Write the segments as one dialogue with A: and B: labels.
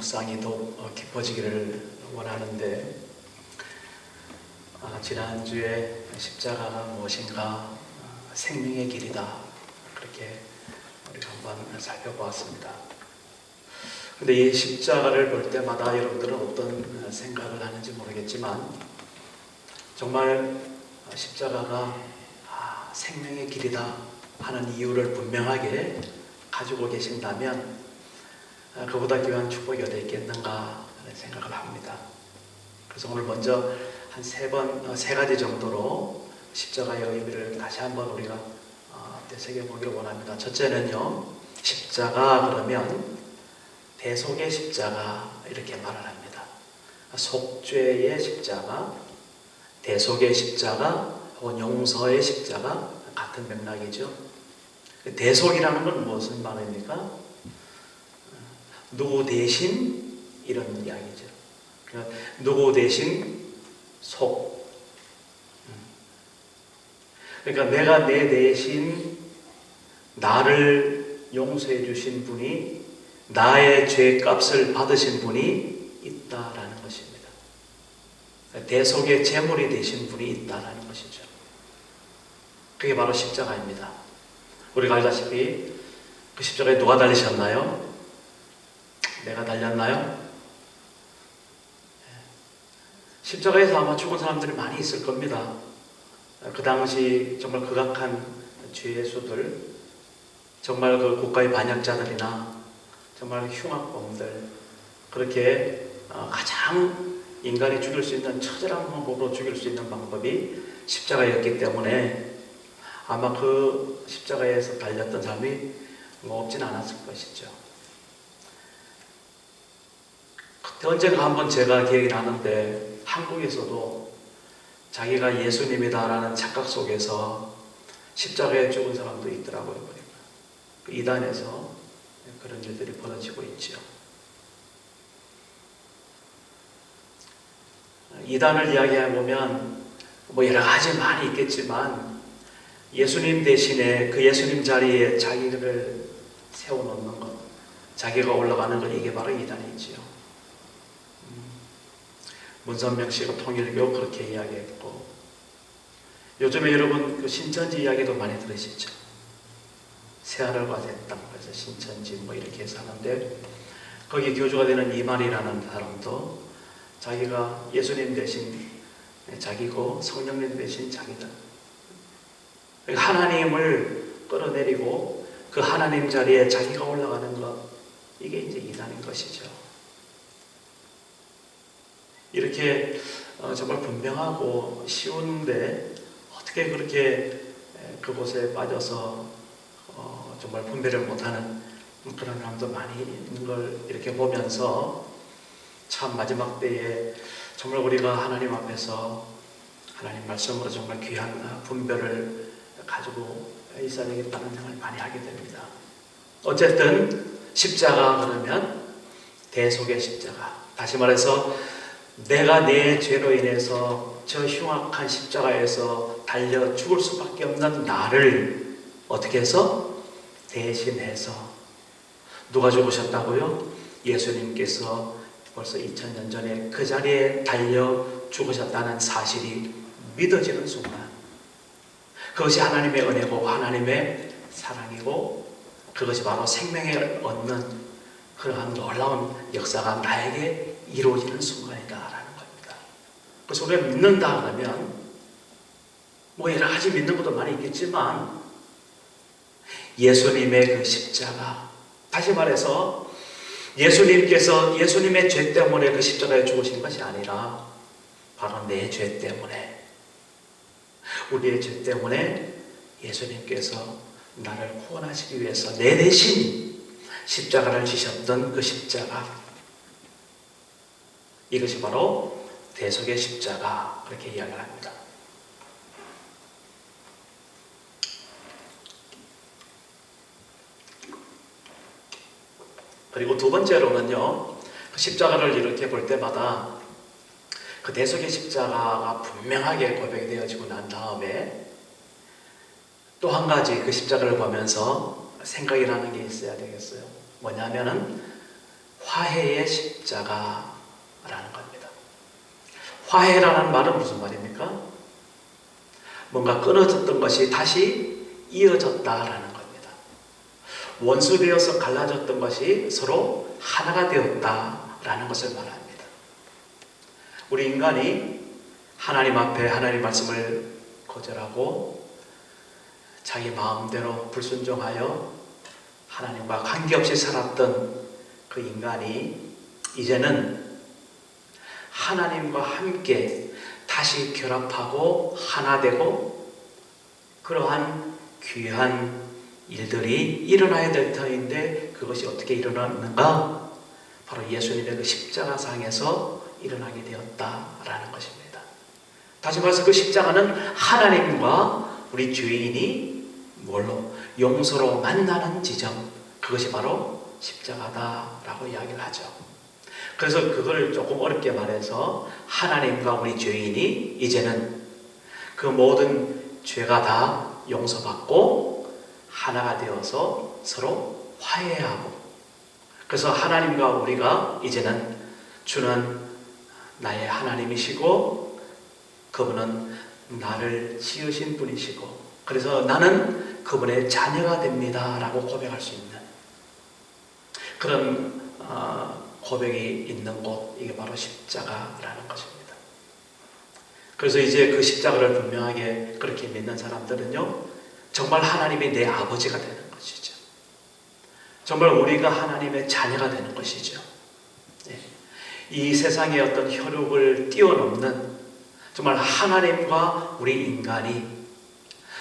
A: 묵상이 더욱 어, 깊어지기를 원하는데 아, 지난주에 십자가가 무엇인가 아, 생명의 길이다 그렇게 우리가 한번 살펴보았습니다. 근데 이 십자가를 볼 때마다 여러분들은 어떤 생각을 하는지 모르겠지만 정말 십자가가 아, 생명의 길이다 하는 이유를 분명하게 가지고 계신다면 아, 그보다 귀한 축복이 어디 있겠는가 하는 생각을 합니다. 그래서 오늘 먼저 한 세 번, 어, 세 가지 정도로 십자가의 의미를 다시 한번 우리가 어, 되새겨 보기를 원합니다. 첫째는요, 십자가 그러면 대속의 십자가 이렇게 말을 합니다. 속죄의 십자가, 대속의 십자가, 혹은 용서의 십자가 같은 맥락이죠. 대속이라는 건 무슨 말입니까? 누구 대신 이런 이야기죠. 그러니까 누구 대신 속. 그러니까 내가 내 대신 나를 용서해 주신 분이 나의 죄 값을 받으신 분이 있다라는 것입니다. 대속의 제물이 되신 분이 있다라는 것이죠. 그게 바로 십자가입니다. 우리가 알다시피 그 십자가에 누가 달리셨나요? 내가 달렸나요? 십자가에서 아마 죽은 사람들이 많이 있을 겁니다. 그 당시 정말 극악한 죄의 수들, 정말 그 국가의 반역자들이나 정말 흉악범들, 그렇게 어, 가장 인간이 죽일 수 있는 처절한 방법으로 죽일 수 있는 방법이 십자가였기 때문에 아마 그 십자가에서 달렸던 사람이 뭐 없진 않았을 것이죠. 그때 언젠가 한번 제가 기억이 나는데 한국에서도 자기가 예수님이다라는 착각 속에서 십자가에 죽은 사람도 있더라고요. 보니까. 그 이단에서 그런 일들이 벌어지고 있죠. 이단을 이야기해 보면 뭐 여러 가지 많이 있겠지만 예수님 대신에 그 예수님 자리에 자기를 세워놓는 것, 자기가 올라가는 것 이게 바로 이단이지요. 문선명 씨가 통일교 그렇게 이야기했고 요즘에 여러분 그 신천지 이야기도 많이 들으시죠. 새하늘과 새 땅, 그래서 신천지 뭐 이렇게 해서 하는데 거기 교주가 되는 이만이라는 사람도 자기가 예수님 대신 자기고 성령님 대신 자기다. 그러니까 하나님을 끌어내리고 그 하나님 자리에 자기가 올라가는 것 이게 이제 이단인 것이죠. 이렇게 어, 정말 분명하고 쉬운데 어떻게 그렇게 그곳에 빠져서 어, 정말 분별을 못하는 그런 사람도 많이 있는 걸 이렇게 보면서 참 마지막 때에 정말 우리가 하나님 앞에서 하나님 말씀으로 정말 귀한 분별을 가지고 있어야 되겠다는 생각을 많이 하게 됩니다. 어쨌든 십자가 그러면 대속의 십자가. 다시 말해서 내가 내 죄로 인해서 저 흉악한 십자가에서 달려 죽을 수밖에 없는 나를 어떻게 해서 대신해서 누가 죽으셨다고요? 예수님께서 벌써 2000년 전에 그 자리에 달려 죽으셨다는 사실이 믿어지는 순간 그것이 하나님의 은혜고 하나님의 사랑이고 그것이 바로 생명을 얻는 그러한 놀라운 역사가 나에게 이루어지는 겁니다. 그래서 우리가 믿는다 하면 뭐 여러 가지 믿는 것도 많이 있겠지만 예수님의 그 십자가 다시 말해서 예수님께서 예수님의 죄 때문에 그 십자가에 죽으신 것이 아니라 바로 내 죄 때문에 우리의 죄 때문에 예수님께서 나를 구원하시기 위해서 내 대신 십자가를 지셨던 그 십자가. 이것이 바로 대속의 십자가 그렇게 이야기를 합니다. 그리고 두 번째로는요, 그 십자가를 이렇게 볼 때마다 그 대속의 십자가가 분명하게 고백이 되어지고 난 다음에 또 한 가지 그 십자가를 보면서 생각이 나는 게 있어야 되겠어요. 뭐냐면은 화해의 십자가라는 겁니다. 화해라는 말은 무슨 말입니까? 뭔가 끊어졌던 것이 다시 이어졌다라는 겁니다. 원수되어서 갈라졌던 것이 서로 하나가 되었다라는 것을 말합니다. 우리 인간이 하나님 앞에 하나님 말씀을 거절하고 자기 마음대로 불순종하여 하나님과 관계없이 살았던 그 인간이 이제는 하나님과 함께 다시 결합하고 하나 되고 그러한 귀한 일들이 일어나야 될 터인데 그것이 어떻게 일어났는가? 바로 예수님의 그 십자가상에서 일어나게 되었다라는 것입니다. 다시 말해서 그 십자가는 하나님과 우리 죄인이 뭘로 용서로 만나는 지점 그것이 바로 십자가다라고 이야기를 하죠. 그래서 그걸 조금 어렵게 말해서 하나님과 우리 죄인이 이제는 그 모든 죄가 다 용서받고 하나가 되어서 서로 화해하고 그래서 하나님과 우리가 이제는 주는 나의 하나님이시고 그분은 나를 지으신 분이시고 그래서 나는 그분의 자녀가 됩니다라고 고백할 수 있는 그런 어, 고백이 있는 곳 이게 바로 십자가라는 것입니다. 그래서 이제 그 십자가를 분명하게 그렇게 믿는 사람들은요 정말 하나님이 내 아버지가 되는 것이죠. 정말 우리가 하나님의 자녀가 되는 것이죠. 네. 이 세상의 어떤 혈육을 뛰어넘는 정말 하나님과 우리 인간이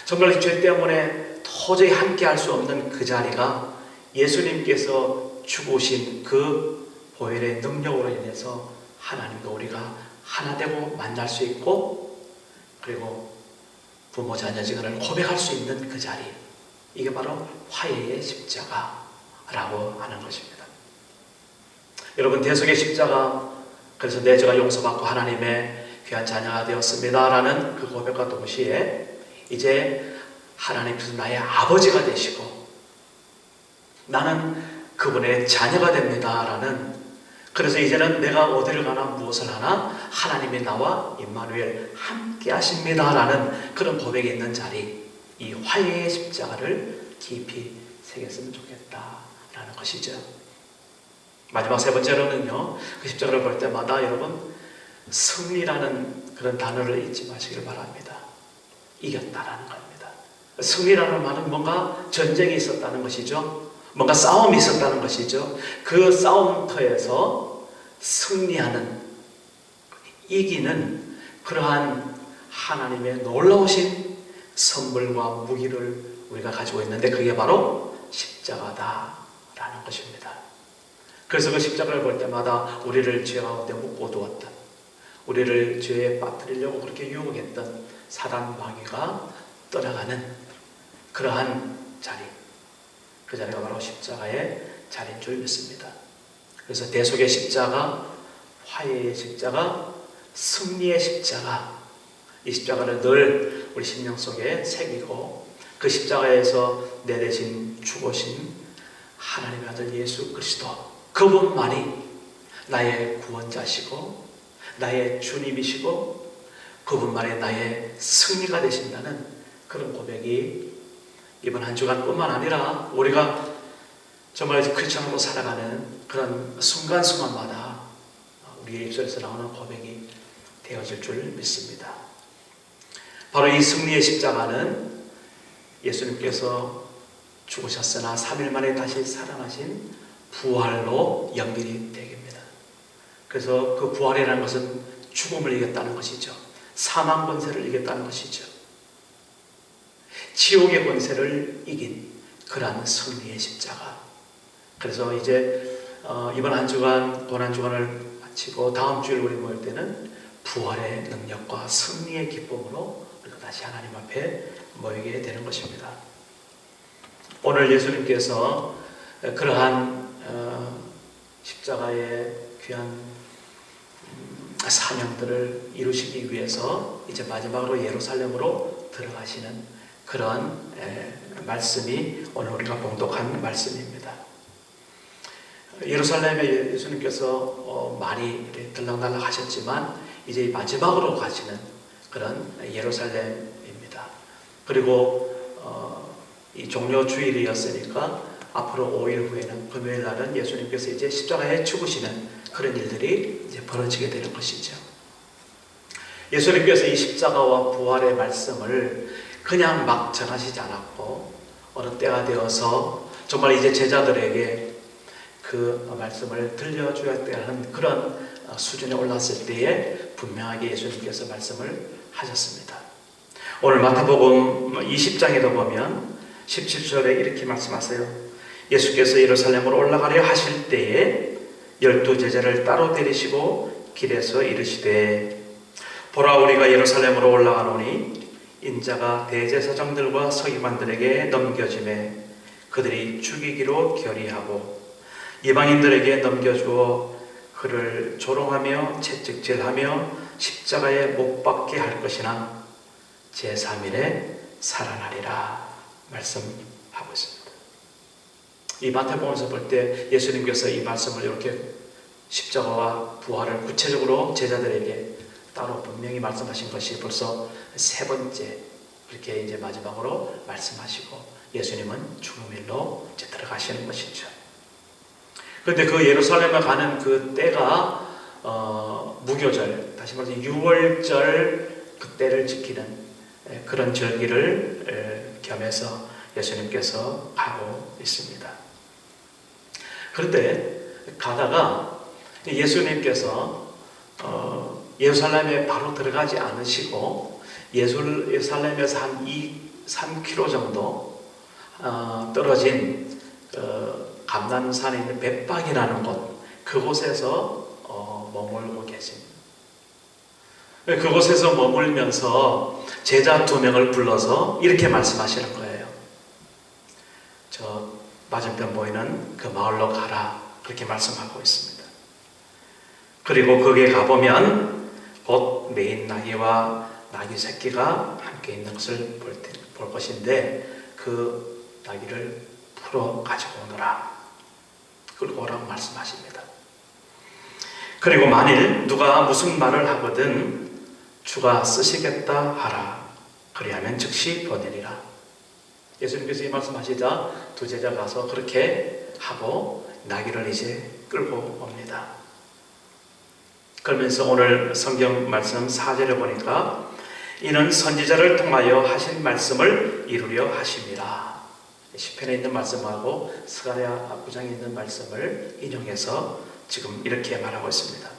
A: 정말 죄 때문에 도저히 함께 할 수 없는 그 자리가 예수님께서 주고신 그 보혈의 능력으로 인해서 하나님과 우리가 하나 되고 만날 수 있고 그리고 부모 자녀지간을 고백할 수 있는 그 자리 이게 바로 화해의 십자가라고 하는 것입니다. 여러분 대속의 십자가 그래서 내 죄가 용서받고 하나님의 귀한 자녀가 되었습니다라는 그 고백과 동시에 이제 하나님께서 나의 아버지가 되시고 나는 그분의 자녀가 됩니다라는 그래서 이제는 내가 어디를 가나 무엇을 하나 하나님이 나와 임마누엘 함께 하십니다라는 그런 고백이 있는 자리 이 화해의 십자가를 깊이 새겼으면 좋겠다라는 것이죠. 마지막 세 번째로는요. 그 십자가를 볼 때마다 여러분 승리라는 그런 단어를 잊지 마시길 바랍니다. 이겼다라는 겁니다. 승리라는 말은 뭔가 전쟁이 있었다는 것이죠. 뭔가 싸움이 있었다는 것이죠. 그 싸움터에서 승리하는, 이기는 그러한 하나님의 놀라우신 선물과 무기를 우리가 가지고 있는데 그게 바로 십자가다라는 것입니다. 그래서 그 십자가를 볼 때마다 우리를 죄 가운데 묶어 두었던, 우리를 죄에 빠뜨리려고 그렇게 유혹했던 사단 마귀가 떠나가는 그러한 자리, 그 자리가 바로 십자가의 자리인 줄 믿습니다. 그래서 대속의 십자가, 화해의 십자가, 승리의 십자가, 이 십자가를 늘 우리 심령 속에 새기고 그 십자가에서 내 대신 죽으신 하나님의 아들 예수 그리스도 그분만이 나의 구원자시고 나의 주님이시고 그분만이 나의 승리가 되신다는 그런 고백이 이번 한 주간뿐만 아니라 우리가 정말 크리스천으로 살아가는 그런 순간순간마다 우리의 입술에서 나오는 고백이 되어질 줄 믿습니다. 바로 이 승리의 십자가는 예수님께서 죽으셨으나 3일 만에 다시 살아나신 부활로 연결이 되겠습니다. 그래서 그 부활이라는 것은 죽음을 이겼다는 것이죠. 사망 권세를 이겼다는 것이죠. 지옥의 권세를 이긴 그러한 승리의 십자가. 그래서 이제 어, 이번 한 주간 고난 주간을 마치고 다음 주일 우리 모일 때는 부활의 능력과 승리의 기쁨으로 우리가 다시 하나님 앞에 모이게 되는 것입니다. 오늘 예수님께서 그러한 어, 십자가의 귀한 음, 사명들을 이루시기 위해서 이제 마지막으로 예루살렘으로 들어가시는 그런 말씀이 오늘 우리가 봉독한 말씀입니다. 예루살렘에 예수님께서 어, 많이 이렇게 들락날락 하셨지만 이제 마지막으로 가시는 그런 예루살렘입니다. 그리고 어, 이 종료 주일이었으니까 앞으로 5일 후에는 금요일 날은 예수님께서 이제 십자가에 죽으시는 그런 일들이 이제 벌어지게 되는 것이죠. 예수님께서 이 십자가와 부활의 말씀을 그냥 막 전하시지 않았고 어느 때가 되어서 정말 이제 제자들에게 그 말씀을 들려줘야 하는 그런 수준에 올랐을 때에 분명하게 예수님께서 말씀을 하셨습니다. 오늘 마태복음 20장에도 보면 17절에 이렇게 말씀하세요. 예수께서 예루살렘으로 올라가려 하실 때에 열두 제자를 따로 데리시고 길에서 이르시되 보라 우리가 예루살렘으로 올라가노니 인자가 대제사장들과 서기관들에게 넘겨짐에 그들이 죽이기로 결의하고 이방인들에게 넘겨주어 그를 조롱하며 채찍질하며 십자가에 못 박게 할 것이나 제3일에 살아나리라 말씀하고 있습니다. 이 마태복음에서 볼 때 예수님께서 이 말씀을 이렇게 십자가와 부활을 구체적으로 제자들에게 따로 분명히 말씀하신 것이 벌써 세 번째 이렇게 이제 마지막으로 말씀하시고 예수님은 죽음일로 이제 들어가시는 것이죠. 그런데 그 예루살렘에 가는 그 때가 어, 무교절, 다시 말해서 6월절 그 때를 지키는 에, 그런 절기를 에, 겸해서 예수님께서 가고 있습니다. 그런데 가다가 예수님께서 어, 예루살렘에 바로 들어가지 않으시고 예루살렘에서 한 2, 3km 정도 어, 떨어진 어, 감난산에 있는 bet박이라는 곳 그곳에서 어, 머물고 계십니다. 그곳에서 머물면서 제자 두 명을 불러서 이렇게 말씀하시는 거예요. 저 맞은편 보이는 그 마을로 가라 그렇게 말씀하고 있습니다. 그리고 거기에 가보면 곧 메인 나귀와 나귀 새끼가 함께 있는 것을 볼, 테- 볼 것인데 그 나귀를 풀어 가지고 오너라. 끌고 오라고 말씀하십니다. 그리고 만일 누가 무슨 말을 하거든 주가 쓰시겠다 하라. 그리하면 즉시 보내리라. 예수님께서 이 말씀하시자 두 제자 가서 그렇게 하고 나귀를 이제 끌고 옵니다. 그러면서 오늘 성경 말씀 4절에 보니까 이는 선지자를 통하여 하신 말씀을 이루려 하심이라. 시편에 있는 말씀하고 스가랴 9장에 있는 말씀을 인용해서 지금 이렇게 말하고 있습니다.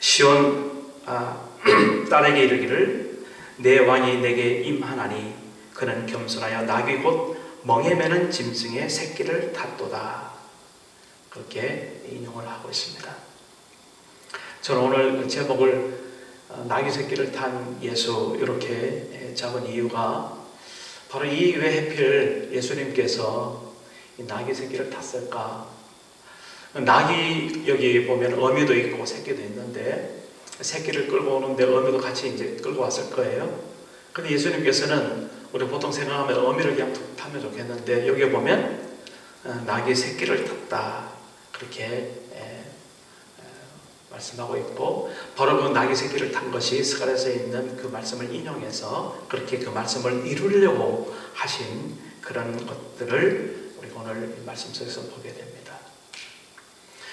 A: 시온 아, 딸에게 이르기를 내 왕이 내게 임하나니 그는 겸손하여 낙이 곧 멍에 매는 짐승의 새끼를 탔도다. 그렇게 인용을 하고 있습니다. 저는 오늘 제목을 어, 나귀 새끼를 탄 예수 이렇게 잡은 이유가 바로 이왜 하필 예수님께서 이 나귀 새끼를 탔을까? 낙이 여기 보면 어미도 있고 새끼도 있는데 새끼를 끌고 오는데 어미도 같이 이제 끌고 왔을 거예요. 근데 예수님께서는 우리 보통 생각하면 어미를 그냥 툭 타면 좋겠는데 여기 보면 어, 낙이 새끼를 탔다 그렇게 에, 에, 말씀하고 있고 바로 그 낙이 새끼를 탄 것이 스가랴서에 있는 그 말씀을 인용해서 그렇게 그 말씀을 이루려고 하신 그런 것들을 우리가 오늘 이 말씀 속에서 보게 됩니다.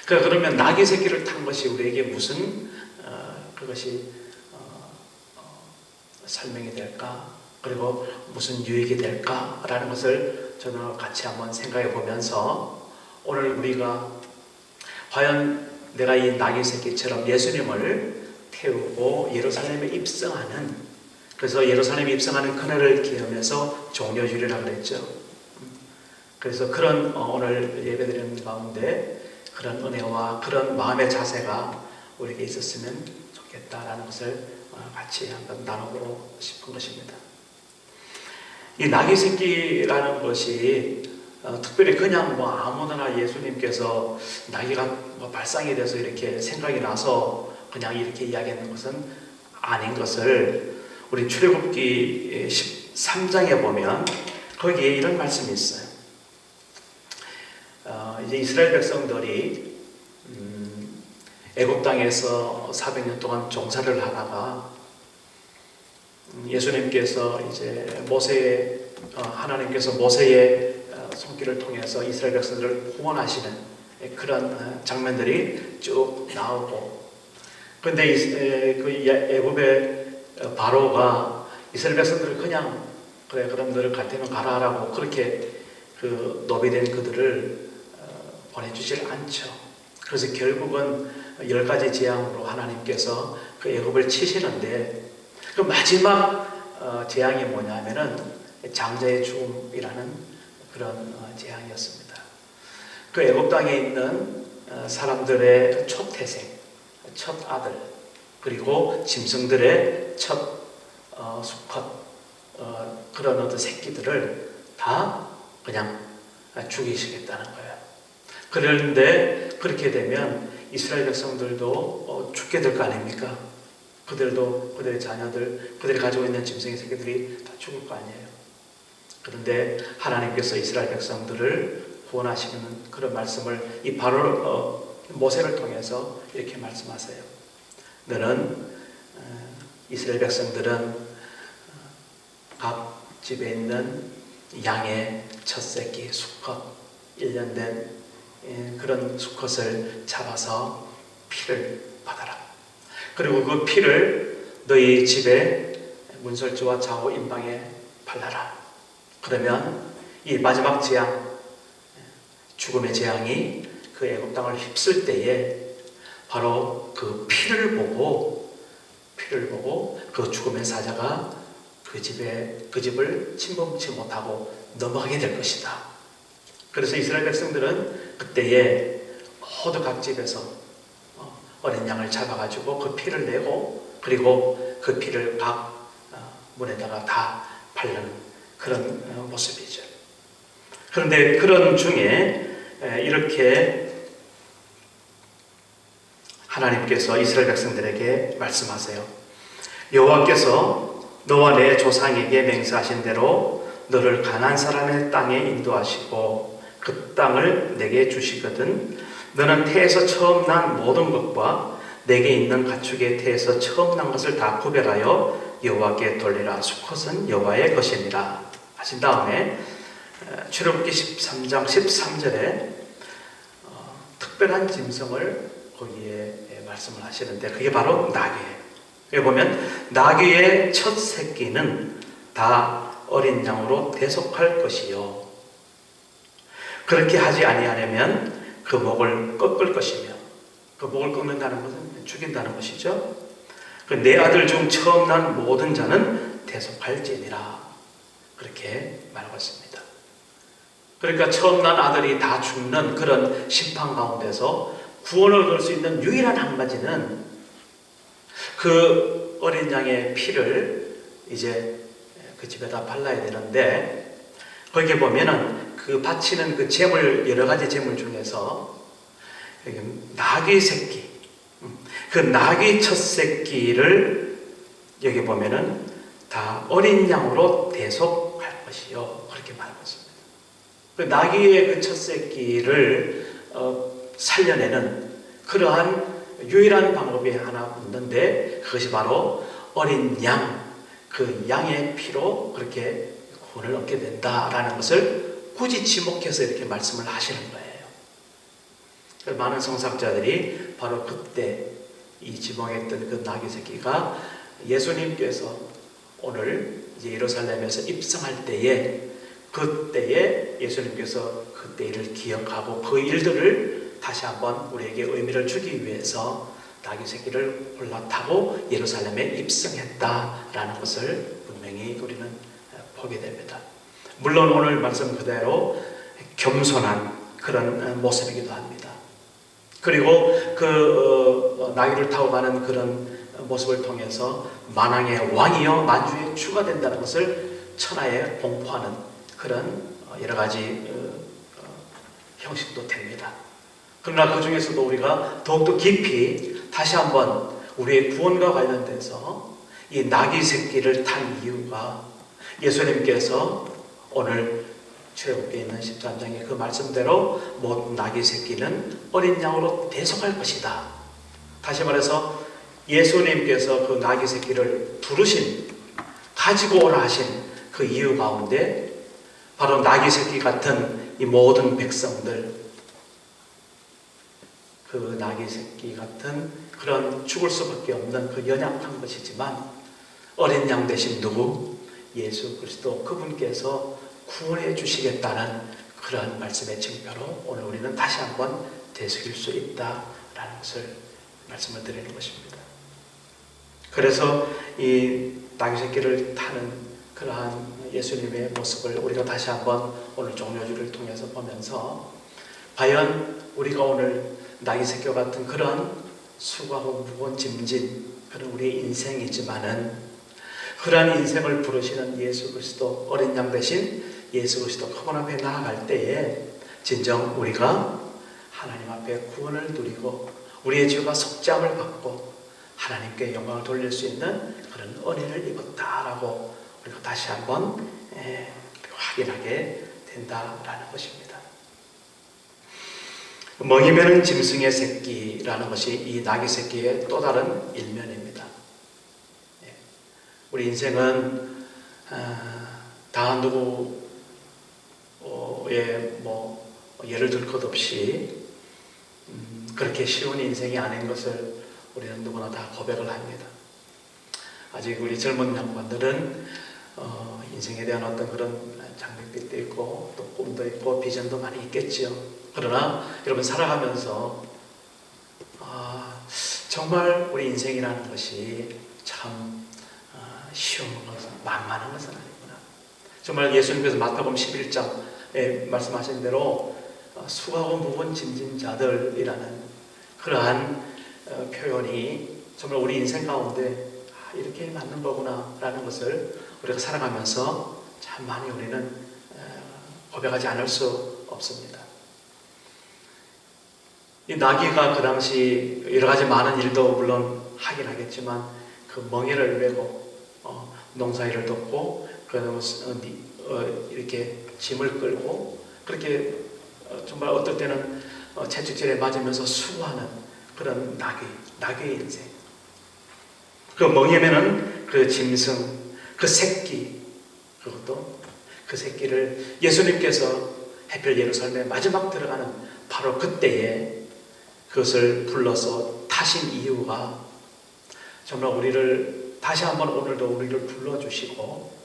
A: 그 그러면 낙이 새끼를 탄 것이 우리에게 무슨 어, 그것이 어, 어, 설명이 될까? 그리고 무슨 유익이 될까라는 것을 저는 같이 한번 생각해 보면서 오늘 우리가 과연 내가 이 낙이 새끼처럼 예수님을 태우고 예루살렘에 입성하는 그래서 예루살렘에 입성하는 그날을 기념해서 종려주리라 그랬죠. 그래서 그런 어, 오늘 예배드리는 가운데 그런 은혜와 그런 마음의 자세가 우리에게 있었으면 좋겠다라는 것을 어, 같이 한번 나누고 싶은 것입니다. 이 나귀 새끼라는 것이 어, 특별히 그냥 뭐 아무나 예수님께서 나귀가 뭐 발상이 돼서 이렇게 생각이 나서 그냥 이렇게 이야기하는 것은 아닌 것을 우리 출애굽기 13장에 보면 거기에 이런 말씀이 있어요. 어, 이제 이스라엘 백성들이 음, 애굽 땅에서 400년 동안 종사를 하다가 음, 예수님께서 이제 모세의 어, 하나님께서 모세의 어, 손길을 통해서 이스라엘 백성들을 구원하시는 그런 어, 장면들이 쭉 나오고 근데 그 예- 애굽의 어, 바로가 이스라엘 백성들을 그냥 그래 너를 갈 테면 가라라고 그렇게 그 노비된 그들을 어, 보내주질 않죠. 그래서 결국은 열 가지 재앙으로 하나님께서 그 애굽을 치시는데 그 마지막 어, 재앙이 뭐냐면은 장자의 죽음이라는 그런 어, 재앙이었습니다. 그 애굽 땅에 있는 어, 사람들의 그 초태생, 첫 아들, 그리고 짐승들의 첫 어, 수컷 어, 그런 어떤 새끼들을 다 그냥 죽이시겠다는 거예요. 그런데 그렇게 되면 이스라엘 백성들도 어, 죽게 될 거 아닙니까? 그들도 그들의 자녀들, 그들이 가지고 있는 짐승의 새끼들이 다 죽을 거 아니에요. 그런데 하나님께서 이스라엘 백성들을 구원하시는 그런 말씀을 이 바로 어, 모세를 통해서 이렇게 말씀하세요. 너는 어, 이스라엘 백성들은 어, 각 집에 있는 양의 첫 새끼 수컷 1년 된 예, 그런 수컷을 잡아서 피를 받아라. 그리고 그 피를 너희 집에 문설주와 좌우 임방에 발라라. 그러면 이 마지막 재앙, 죽음의 재앙이 그 애굽 땅을 휩쓸 때에 바로 그 피를 보고 피를 보고 그 죽음의 사자가 그 집에 그 집을 침범치 못하고 넘어가게 될 것이다. 그래서 이스라엘 백성들은 그때에 모두 각 집에서 어, 어린 양을 잡아가지고 그 피를 내고 그리고 그 피를 각 어, 문에다가 다 바르는 그런 어, 모습이죠. 그런데 그런 중에 에, 이렇게 하나님께서 이스라엘 백성들에게 말씀하세요. 여호와께서 너와 내 조상에게 맹세하신 대로 너를 가난 사람의 땅에 인도하시고 그 땅을 내게 주시거든 너는 태에서 처음 난 모든 것과 내게 있는 가축의 태에서 처음 난 것을 다 구별하여 여호와께 돌리라 수컷은 여호와의 것이니라 하신 다음에 어, 출애굽기 13장 13절에 어, 특별한 짐승을 거기에 예, 말씀을 하시는데 그게 바로 나귀예요. 여기 보면 나귀의 첫 새끼는 다 어린 양으로 대속할 것이요. 그렇게 하지 아니하려면 그 목을 꺾을 것이며 그 목을 꺾는다는 것은 죽인다는 것이죠. 그내 아들 중 처음 난 모든 자는 대속할지니라 그렇게 말하고 있습니다. 그러니까 처음 난 아들이 다 죽는 그런 심판 가운데서 구원을 얻을 수 있는 유일한 한 가지는 그 어린 양의 피를 이제 그 집에다 발라야 되는데 거기에 보면은 그 바치는 그 제물 여러 가지 제물 중에서 여기 나귀 새끼 음, 그 나귀 첫 새끼를 여기 보면은 다 어린 양으로 대속할 것이요 그렇게 말하고 있습니다. 그 나귀의 그 첫 새끼를 어, 살려내는 그러한 유일한 방법이 하나 있는데 그것이 바로 어린 양, 그 양의 피로 그렇게 구원을 얻게 된다라는 것을 굳이 지목해서 이렇게 말씀을 하시는 거예요. 많은 성사학자들이 바로 그때 이 지목했던 그 나귀 새끼가 예수님께서 오늘 예루살렘에서 입성할 때에 그때에 예수님께서 그때 일을 기억하고 그 일들을 다시 한번 우리에게 의미를 주기 위해서 나귀 새끼를 올라타고 예루살렘에 입성했다라는 것을 분명히 우리는 보게 됩니다. 물론 오늘 말씀 그대로 겸손한 그런 모습이기도 합니다. 그리고 그 어, 나귀를 타고 가는 그런 모습을 통해서 만왕의 왕이요 만주의 주가 된다는 것을 천하에 공포하는 그런 여러 가지 어, 어, 형식도 됩니다. 그러나 그 중에서도 우리가 더욱더 깊이 다시 한번 우리의 구원과 관련돼서 이 나귀 새끼를 탄 이유가 예수님께서 오늘 출애굽기에 있는 13장의 그 말씀대로 모든 낙이 새끼는 어린 양으로 대속할 것이다. 다시 말해서 예수님께서 그 낙이 새끼를 부르신 가지고 오라 하신 그 이유 가운데 바로 낙이 새끼 같은 이 모든 백성들 그 낙이 새끼 같은 그런 죽을 수밖에 없는 그 연약한 것이지만 어린 양 대신 누구 예수 그리스도 그분께서 구원해 주시겠다는 그런 말씀의 증거로 오늘 우리는 다시 한번 되새길 수 있다라는 것을 말씀을 드리는 것입니다. 그래서 이 낙이 새끼를 타는 그러한 예수님의 모습을 우리가 다시 한번 오늘 종료주를 통해서 보면서 과연 우리가 오늘 낙이 새끼와 같은 그런 수고하고 무거운 짐진 그런 우리의 인생이지만은 그러한 인생을 부르시는 예수 그리스도 어린 양 대신 예수 그리스도 그분 앞에 나아갈 때에 진정 우리가 하나님 앞에 구원을 누리고 우리의 죄가 속죄함을 받고 하나님께 영광을 돌릴 수 있는 그런 은혜를 입었다라고 우리가 다시 한번 예, 확인하게 된다라는 것입니다. 멍이 메는 짐승의 새끼라는 것이 이 낙이 새끼의 또 다른 일면입니다. 예, 우리 인생은 아, 다 누구의 뭐 예를 들 것 없이 음, 그렇게 쉬운 인생이 아닌 것을 우리는 누구나 다 고백을 합니다. 아직 우리 젊은 양반들은 어, 인생에 대한 어떤 그런 장밋빛도 있고 또 꿈도 있고 비전도 많이 있겠지요. 그러나 여러분 살아가면서 아, 정말 우리 인생이라는 것이 참 아, 쉬운 것은 만만한 것은 아니구나. 정말 예수님께서 마태복음 11장에 말씀하신 대로 어, 수고하고 무거운 짐진 자들이라는 그러한 어, 표현이 정말 우리 인생 가운데 아, 이렇게 맞는 거구나 라는 것을 우리가 살아가면서 참 많이 우리는 어, 고백하지 않을 수 없습니다. 이 나귀가 그 당시 여러 가지 많은 일도 물론 하긴 하겠지만 그 멍에를 메고 어, 농사일을 돕고 그 어, 니- 어, 이렇게 짐을 끌고 그렇게 어, 정말 어떨 때는 어, 채찍질에 맞으면서 수고하는 그런 나귀, 나귀의 인생. 그 멍에매는 그 짐승, 그 새끼, 그것도 그 새끼를 예수님께서 해필 예루살렘에 마지막 들어가는 바로 그때에 그것을 불러서 타신 이유가 정말 우리를 다시 한번 오늘도 우리를 불러주시고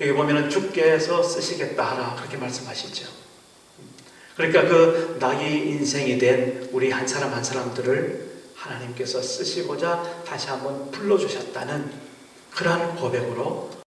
A: 여기 보면은 주께서 쓰시겠다 하라 그렇게 말씀하시죠. 그러니까 그 나귀 인생이 된 우리 한 사람 한 사람들을 하나님께서 쓰시고자 다시 한번 불러주셨다는 그러한 고백으로